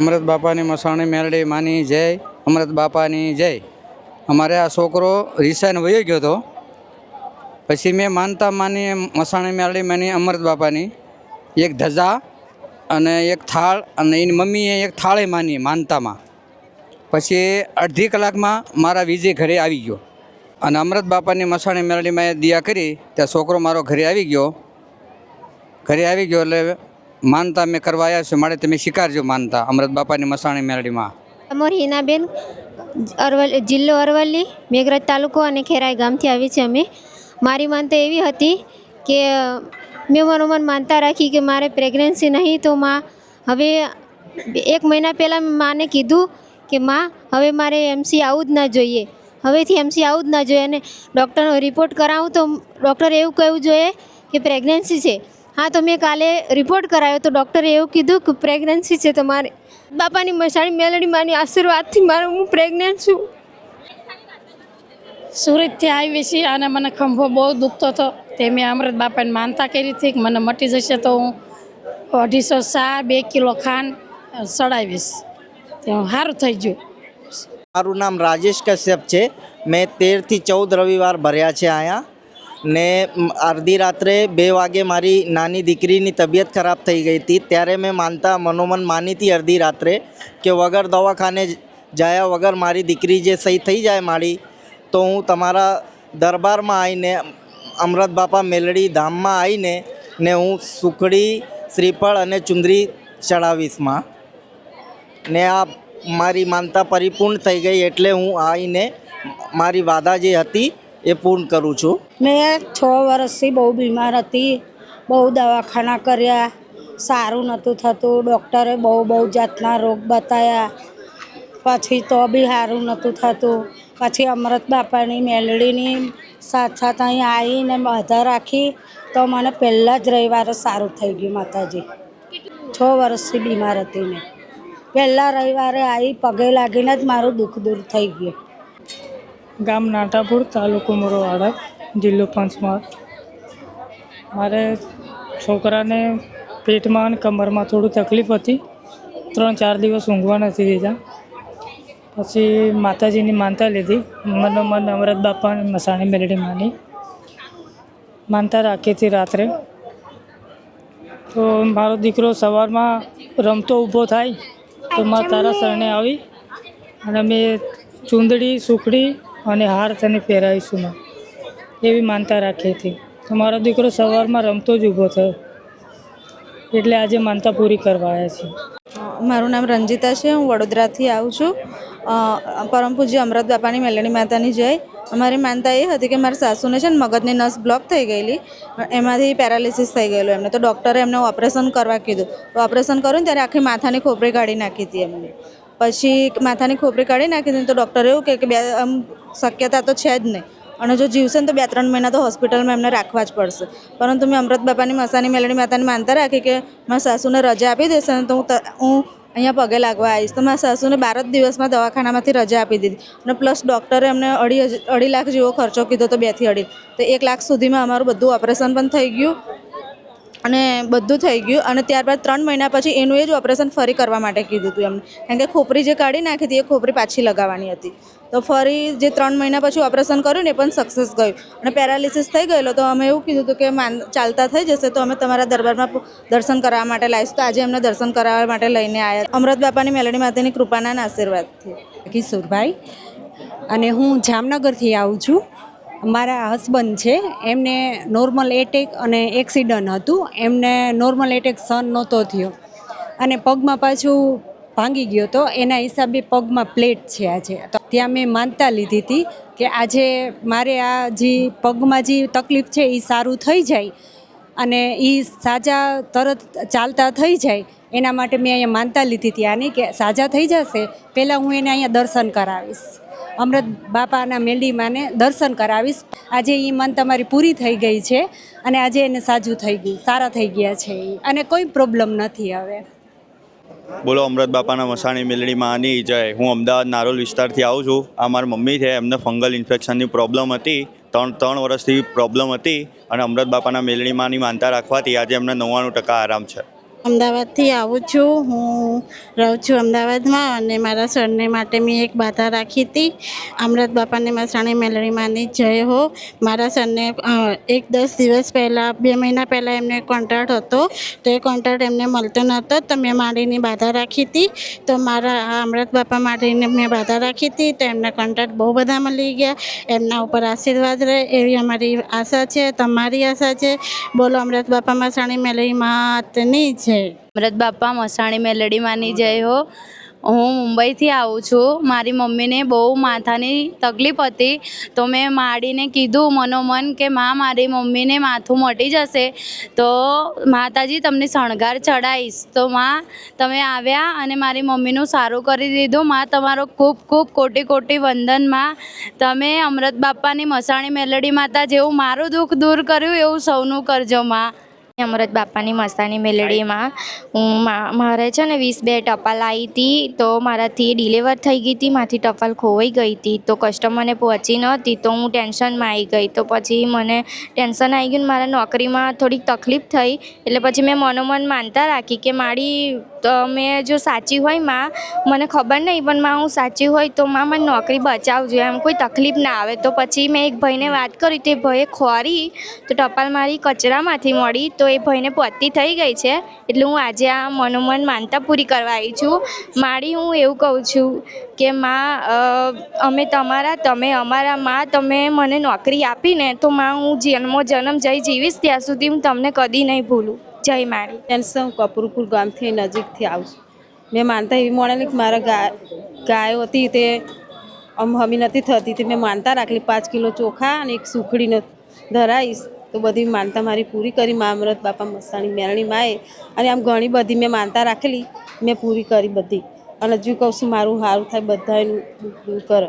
અમૃત બાપાની મસાણી મેલડી માની જય, અમૃત બાપાની જય. અમારે આ છોકરો રિસાઈને વયો ગયો હતો. પછી મેં માનતા માની મસાણી મેલડી માની અમૃત બાપાની. એક ધજા અને એક થાળ અને એની મમ્મીએ એક થાળે માની માનતામાં. પછી અડધી કલાકમાં મારા વિજય ઘરે આવી ગયો. અને અમૃત બાપાની મસાણી મેલડીમાં એ દિયા કરી, ત્યાં છોકરો મારો ઘરે આવી ગયો. ઘરે આવી ગયો એટલે માનતા મેં કરવા આવ્યા છે, મારે તમે સ્વીકારજો માનતા અમૃત બાપાની મસાણી મેલડીમાં અમોર હિનાબેન, અરવલ્લી, જિલ્લો અરવલ્લી, મેઘરજ તાલુકો અને ખેરાઈ ગામથી આવી છે અમે. મારી માનતા એવી હતી કે, મેં મનોમન માનતા રાખી કે મારે પ્રેગ્નન્સી નહીં તો માં હવે એક મહિના પહેલાં માને કીધું કે માં, હવે મારે એમસી આવું જ ના જોઈએ. હવેથી એમસી આવું જ ના જોઈએ અને ડૉક્ટરનો રિપોર્ટ કરાવું તો ડૉક્ટરે એવું કહેવું જોઈએ કે પ્રેગ્નન્સી છે. હા તો મેં કાલે રિપોર્ટ કરાવ્યો તો ડૉક્ટરે એવું કીધું કે પ્રેગ્નન્સી છે તમારે. બાપાની મસાણી મેલડી માની આશીર્વાદથી મારો હું પ્રેગ્નન્ટ છું. સુરતથી આવી છે અને મને ખંભો બહુ દુખતો હતો. તે મેં અમૃત બાપાને માનતા કરી હતી કે મને મટી જશે તો હું અઢીસો સા બે કિલો ખાંડ સડાવીશ. તે સારું થઈ ગયું. મારું નામ રાજેશ કશ્યપ છે. મેં તેરથી ચૌદ રવિવાર ભર્યા છે અહીંયા. ને અડધી રાત્રે બે વાગે મારી નાની દીકરીની તબિયત ખરાબ થઈ ગઈ હતી. ત્યારે મેં માનતા મનોમન માની હતી અડધી રાત્રે કે વગર દવાખાને જાયા વગર મારી દીકરી જે સહી થઈ જાય મારી, તો હું તમારા દરબારમાં આવીને અમૃત બાપા મેલડી ધામમાં આવીને ને હું સુખડી, શ્રીફળ અને ચુંદરી ચડાવીશમાં. ને આ મારી માનતા પરિપૂર્ણ થઈ ગઈ એટલે હું આવીને મારી વાદા જે હતી એ પૂર્ણ કરું છું? મેં છ વર્ષથી બહુ બીમાર હતી, બહુ દવાખાના કર્યા, સારું નહોતું થતું, ડૉક્ટરે બહુ બહુ જાતના રોગ બતાવ્યા પછી તો બી સારું નહોતું થતું, પછી અમૃત બાપાની મેલડીની સાથ સાથ અહીં આવીને બાધા રાખી, તો મને પહેલાં જ રવિવારે સારું થઈ ગયું માતાજી. છ વર્ષથી બીમાર હતી મેં. પહેલાં રવિવારે આવી પગે લાગીને જ મારું દુઃખ દૂર થઈ ગયું. ગામ નાટાપુર, તાલુકો મોરવાડા, જિલ્લો પંચમહાલ. મારે છોકરાને પેટમાં અને કમરમાં થોડું તકલીફ હતી. ત્રણ ચાર દિવસ ઊંઘવા નથી દીધા. પછી માતાજીની માનતા લીધી. મનોમન અમરત બાપા મસાણી મેલડી માની. માનતા રાખી હતી રાત્રે. તો મારો દીકરો સવારમાં રમતો ઊભો થાય, તો મા તારા શરણે આવી. અને મેં ચૂંદડી, સુખડી અને હાર તને પહેરાવીશું માં, એવી માનતા રાખી હતી તો મારો દીકરો સવારમાં રમતો જ ઊભો થયો. એટલે આજે માનતા પૂરી કરવા આવ્યા છીએ મારું નામ રંજીતા છે, હું વડોદરાથી આવું છું. પરમ પૂજ્ય અમૃત બાપાની મેલણી માતાની જય. અમારી માનતા એ હતી કે મારા સાસુને છે ને મગજની નસ બ્લોક થઈ ગયેલી, એમાંથી પેરાલિસિસ થઈ ગયેલું એમને. તો ડૉક્ટરે એમને ઓપરેશન કરવા કીધું. તો ઓપરેશન કર્યું ત્યારે આખી માથાની ખોપરી કાઢી નાખી હતી એમને. પછી માથાની ખોપરી કાઢી નાખી દીધી તો ડૉક્ટરે એવું કે બે, આમ શક્યતા તો છે જ નહીં. અને જો જીવશે ને તો બે, ત્રણ મહિના તો હોસ્પિટલમાં એમને રાખવા જ પડશે. પરંતુ મેં અમૃત બાપાની મસાની મેલડી માતાની માનતા રાખી કે મારા સાસુને રજા આપી દેશે ને તો હું હું અહીંયા પગે લાગવા આવીશ. તો મારા સાસુને બાર જ દિવસમાં દવાખાનામાંથી રજા આપી દીધી. અને પ્લસ ડૉક્ટરે એમને અઢી અઢી લાખ જેવો ખર્ચો કીધો તો બેથી અઢી. તો એક લાખ સુધીમાં અમારું બધું ઓપરેશન પણ થઈ ગયું. અને બધું થઈ ગયું. અને ત્યારબાદ ત્રણ મહિના પછી એનું એ જ ઓપરેશન ફરી કરવા માટે કીધું હતું એમને. કારણ કે ખોપરી જે કાઢી નાખી હતી એ ખોપરી પાછી લગાવવાની હતી. તો ફરી જે ત્રણ મહિના પછી ઓપરેશન કર્યું ને એ પણ સક્સેસ ગયું. અને પેરાલિસિસ થઈ ગયેલો તો અમે એવું કીધું હતું કે માન, ચાલતા થઈ જશે તો અમે તમારા દરબારમાં દર્શન કરાવવા માટે લાવીશું તો આજે અમને દર્શન કરાવવા માટે લઈને આવ્યા અમૃત બાપાની મેલડી માતાની કૃપાના આશીર્વાદથી. કિશોરભાઈ અને હું જામનગરથી આવું છું. મારા હસબન્ડ છે, એમને નોર્મલ એટેક અને એક્સિડન્ટ હતું. એમને નોર્મલ એટેક સહન નહોતો થયો. અને પગમાં પાછું ભાંગી ગયો તો એના હિસાબે પગમાં પ્લેટ છે આજે. તો ત્યાં મેં માનતા લીધી હતી કે આજે મારે આ જે પગમાં જે તકલીફ છે એ સારું થઈ જાય અને એ સાજા તરત ચાલતા થઈ જાય. એના માટે મેં અહીંયા માનતા લીધી હતી આની કે સાજા થઈ જશે, પહેલાં હું એને અહીંયા દર્શન કરાવીશ. અમૃત બાપાના મેલડીમાને દર્શન કરાવીશ. આજે એ મન તમારી પૂરી થઈ ગઈ છે અને આજે એને સાજું થઈ ગયું, સારા થઈ ગયા છે અને કોઈ પ્રોબ્લેમ નથી હવે. બોલો, અમૃત બાપાના મસાણી મેલડીમાં આની જય. હું અમદાવાદ નારોલ વિસ્તારથી આવું છું. આ મારી મમ્મી છે, એમને ફંગલ ઇન્ફેક્શનની પ્રોબ્લેમ હતી. ત્રણ ત્રણ વર્ષથી પ્રોબ્લેમ હતી અને અમૃત બાપાના મેલડીમાંની માનતા રાખવાથી આજે એમને નવ્વાણું ટકા આરામ છે. અમદાવાદથી આવું છું. હું રહું છું અમદાવાદમાં અને મારા સરને માટે મેં એક બાધા રાખી હતી. અમૃત બાપાને મસાણી મેલડીમાંની જય હો. મારા સરને એક દસ દિવસ પહેલાં, બે મહિના પહેલાં એમને કોન્ટ્રાક્ટ હતો. તો એ કોન્ટ્રાક્ટ એમને મળતો નહોતો. તો મેં માડીની બાધા રાખી હતી. તો મારા અમૃત બાપા માટેને મેં બાધા રાખી હતી. તો એમને કોન્ટ્રાક્ટ બહુ બધા મળી ગયા. એમના ઉપર આશીર્વાદ રહે એવી અમારી આશા છે, તમારી આશા છે. બોલો અમૃત બાપા મસાણી મેલડી માતની જય. અમૃત બાપા, મસાણી મેલડીમાંની જય હો. હું મુંબઈથી આવું છું. મારી મમ્મીને બહુ માથાની તકલીફ હતી. તો મેં માડીને કીધું મનોમન કે, માં, મારી મમ્મીને માથું મટી જશે. તો માતાજી, તમને શણગાર ચડાવીશ. તો માં, તમે આવ્યા અને મારી મમ્મીનું સારું કરી દીધું. માં, તમારો ખૂબ ખૂબ કોટી કોટી વંદનમાં તમે અમૃત બાપાની મસાણી મેલડી માતા જેવું મારું દુઃખ દૂર કર્યું એવું સૌનું કરજો, માં. અમૃત બાપાની મસ્તાની મેલડીમાં. હું મારે છે ને વીસ બે ટપાલ આવી હતી તો મારાથી ડિલિવર થઈ ગઈ હતી માથી ટપાલ ખોવાઈ ગઈ હતી તો કસ્ટમરને પહોંચી નહોતી તો હું ટેન્શનમાં આવી ગઈ. તો પછી મને ટેન્શન આવી ગયું મારા નોકરીમાં થોડીક તકલીફ થઈ. એટલે પછી મેં મનોમન માનતા રાખી કે મારી મેં જો સાચી હોયમાં, મને ખબર નહીં, પણ માં હું સાચી હોય તો માં મને નોકરી બચાવજો, એમ કોઈ તકલીફ ના આવે. તો પછી મેં એક ભાઈને વાત કરી, તે ભાઈએ ખોરી, તો ટપાલ મારી કચરામાંથી મળી. તો એ ભાઈને પહોંચતી થઈ ગઈ છે, એટલે હું આજે આ મનોમન માનતા પૂરી કરવા આવી છું. મારી હું એવું કહું છું કે માં અમે તમારા, તમે અમારા માં, તમે મને નોકરી આપીને તો માં હું જન્મો જન્મ જઈ જીવીશ, ત્યાં સુધી હું તમને કદી નહીં ભૂલું. જય મારી. હું કપૂરપુર ગામથી નજીકથી આવું છું. મેં માનતા એવી મળેલી કે મારા ગાય ગાયો હતી તે અમ હમી નથી થતી, તે મેં માનતા રાખલી. પાંચ કિલો ચોખા અને એક સુખડીને ધરાવીશ તો બધી માનતા મારી પૂરી કરી મા અમૃત, બાપા મસાણી, મેરણી માએ. અને આમ ઘણી બધી મેં માનતા રાખેલી, મેં પૂરી કરી બધી. અને હજુ કહું છું, મારું સારું થાય બધાનું દૂર કરે.